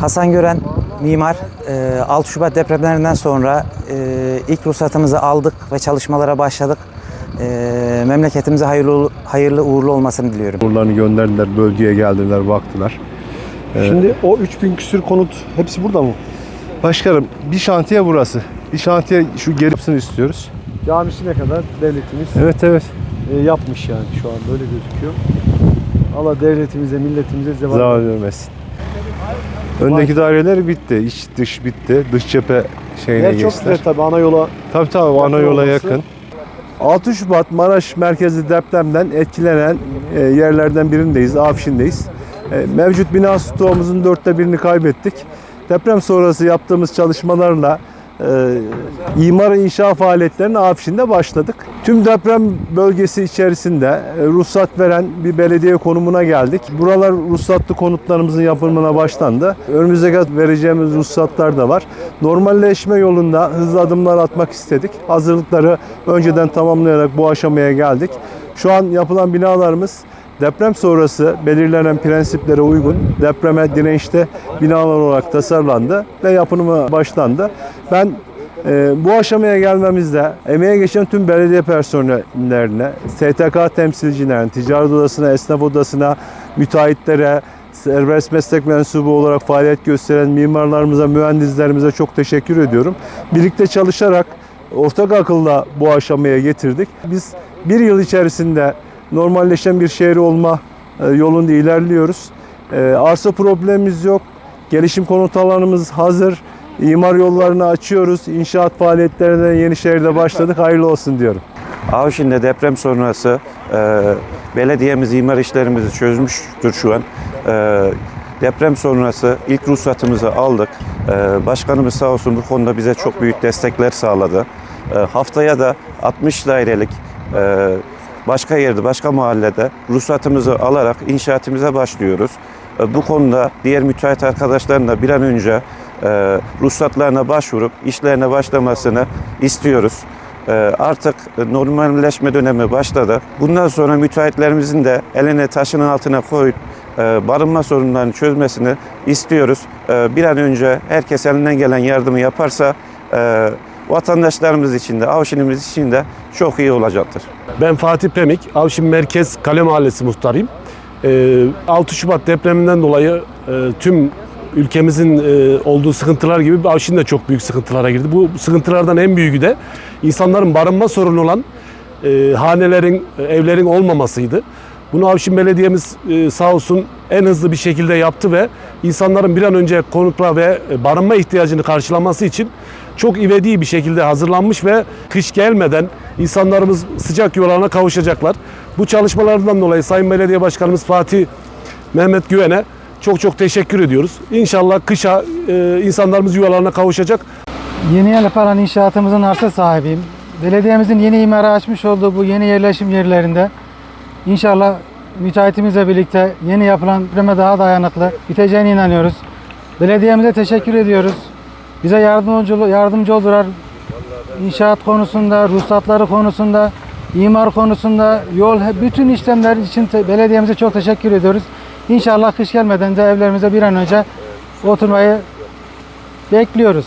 Hasan Gören mimar e, 6 Şubat depremlerinden sonra e, ilk ruhsatımızı aldık ve çalışmalara başladık. E, memleketimize hayırlı hayırlı uğurlu olmasını diliyorum. Uğurlarını gönderdiler, bölgeye geldiler, baktılar. Şimdi o 3000 küsür konut hepsi burada mı? Başkanım bir şantiye burası. Bir şantiye şu geri istiyoruz. Camisine kadar devletimiz. Evet evet e, yapmış yani şu an böyle gözüküyor. Allah devletimize, milletimize zeval Zarar vermesin. Öndeki daireler bitti. İç dış bitti. Dış cephe şeyine Yer çok güzel tabii ana yola. Tabii tabii ana yola olması. yakın. 6 Şubat Maraş merkezli depremden etkilenen e, yerlerden birindeyiz, Afşin'deyiz. E, Mevcut bina stoğumuzun dörtte birini kaybettik. Deprem sonrası yaptığımız çalışmalarla e, imar inşa faaliyetlerine Afşin'de başladık. Tüm deprem bölgesi içerisinde e, ruhsat veren bir belediye konumuna geldik. Buralar ruhsatlı konutlarımızın yapımına başlandı. Önümüzdeki vereceğimiz ruhsatlar da var. Normalleşme yolunda hızlı adımlar atmak istedik. Hazırlıkları önceden tamamlayarak bu aşamaya geldik. Şu an yapılan binalarımız Deprem sonrası belirlenen prensiplere uygun depreme dirençte binalar olarak tasarlandı ve yapımı başlandı. Ben e, bu aşamaya gelmemizde emeğe geçen tüm belediye personellerine, STK temsilcilerine, ticaret odasına, esnaf odasına, müteahhitlere, serbest meslek mensubu olarak faaliyet gösteren mimarlarımıza, mühendislerimize çok teşekkür ediyorum. Birlikte çalışarak ortak akılla bu aşamaya getirdik. Biz bir yıl içerisinde normalleşen bir şehir olma e, yolunda ilerliyoruz. E, Arsa problemimiz yok. Gelişim konut alanımız hazır. İmar yollarını açıyoruz. İnşaat faaliyetlerine Yenişehir'de başladık. Hayırlı olsun diyorum. Avşin'de deprem sonrası e, belediyemiz imar işlerimizi çözmüştür şu an. E, deprem sonrası ilk ruhsatımızı aldık. E, başkanımız sağ olsun bu konuda bize çok büyük destekler sağladı. E, haftaya da 60 dairelik e, başka yerde, başka mahallede ruhsatımızı alarak inşaatımıza başlıyoruz. E, bu konuda diğer müteahhit arkadaşların da bir an önce e, ruhsatlarına başvurup işlerine başlamasını istiyoruz. Ee, artık normalleşme dönemi başladı. Bundan sonra müteahhitlerimizin de eline taşının altına koyup e, barınma sorunlarını çözmesini istiyoruz. Bir an önce herkes elinden gelen yardımı yaparsa e, vatandaşlarımız için de, avşinimiz için de çok iyi olacaktır. Ben Fatih Pemik, Avşin Merkez Kale Mahallesi muhtarıyım. Ee, 6 Şubat depreminden dolayı e, tüm ülkemizin e, olduğu sıkıntılar gibi Avşin de çok büyük sıkıntılara girdi. Bu sıkıntılardan en büyüğü de insanların barınma sorunu olan e, hanelerin, evlerin olmamasıydı. Bunu Avşin Belediye'miz sağ olsun en hızlı bir şekilde yaptı ve insanların bir an önce konutla ve barınma ihtiyacını karşılaması için çok ivedi bir şekilde hazırlanmış ve kış gelmeden insanlarımız sıcak yuvalarına kavuşacaklar. Bu çalışmalardan dolayı Sayın Belediye Başkanımız Fatih Mehmet Güven'e çok çok teşekkür ediyoruz. İnşallah kışa e, insanlarımız yuvalarına kavuşacak. Yeni Yaparan inşaatımızın arsa sahibiyim. Belediyemizin yeni imara açmış olduğu bu yeni yerleşim yerlerinde inşallah müteahhitimizle birlikte yeni yapılan depreme daha dayanıklı biteceğine inanıyoruz. Belediyemize teşekkür ediyoruz. Bize yardımcı, yardımcı oldular. İnşaat konusunda, ruhsatları konusunda, imar konusunda, yol, bütün işlemler için belediyemize çok teşekkür ediyoruz. İnşallah kış gelmeden de evlerimize bir an önce oturmayı bekliyoruz.